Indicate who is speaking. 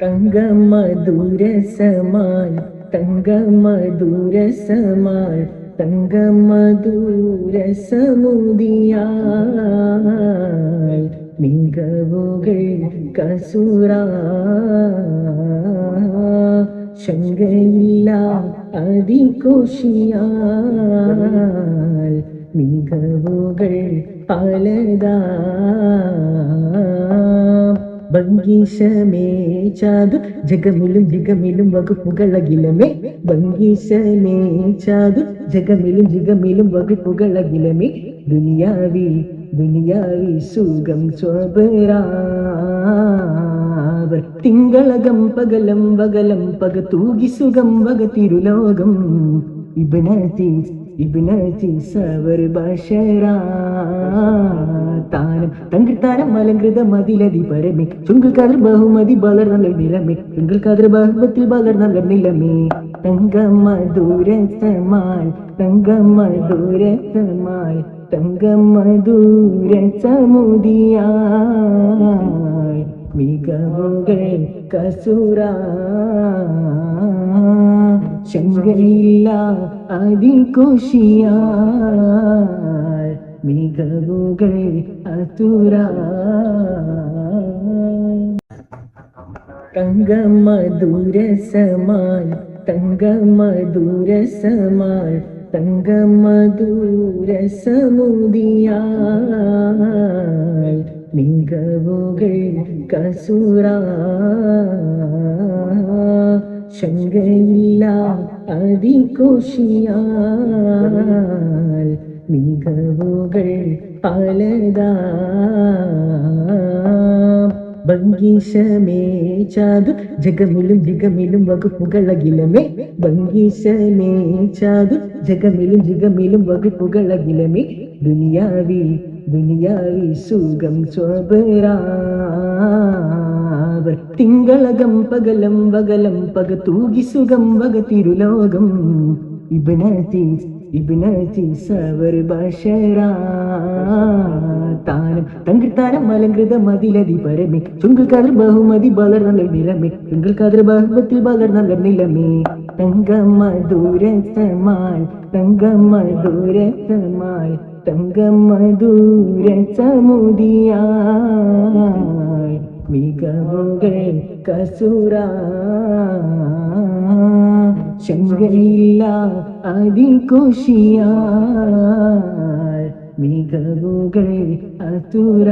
Speaker 1: തങ്കമധുരസമായി തങ്കമധുരസമായി തങ്കമധുരസമുദിയായി മികവുകൾ കസുര ശങ്കയില്ല അതികോഷിയാൽ മികവുകൾ പലതാ ഭംഗീശമേച്ചാതു ജഗമിലും ജിഗമിലും വകുപ്പുകളകിലമേ ഭംഗീശമേച്ചാതു ജഗമിലും ജിഗമിലും വകുപ്പുകളകിലമേ ദുനിയാവി ദുനിയാവി സുഖം സ്വബരാവർ തിങ്കളകം പകലം പകലം പക തൂകി സുഖം വക തിരുലോകം. ഇബ്നതീസ് ഇബ്നതീസ് അവർ ബഷരാ താനം തങ്കിത്താരം അലങ്കൃത മതിലതി പരമേ. ചുങ്കിൽ കതിർ ബഹുമതി നിലമേ. ചുങ്കിൽ കതിർ ബഹുമത്തിൽ ബലർ ശങ്കയില്ല അതികുശിയാൽ മികവുകൾ അതുര തങ്കമധുരസമായി തങ്കമധുരസമായി തങ്കമധുരസമുദിയായി മികവുകൾ കസുര ശങ്കയില്ല അതികോശിയാൽ മികവുകൾ പലതാ. ഭംഗീശമേച്ചാതു ജഗമിലും ജിഗമിലും വകുപ്പുകളകിലമേ. ഭംഗീശമേച്ചാതു ജഗമിലും ജിഗമിലും വകുപ്പുകളകിലമേ. ദുനിയാവി ദുനിയാവി സുഖം സ്വബരാവർ തിങ്കളകം പകലം പകലം പക തൂകി സുഖം വക തിരുലോകം. ഇബ്നതീസ് ഇബിനീസ് അവർ താനം അലങ്കൃത മതിലതി പരമി. ബഹുമതി തങ്കമധുരസമാൽ തങ്കമധുരസമാൽ ശങ്കയില്ല അതികുശിയാൽ മികവുകൾ അസുര.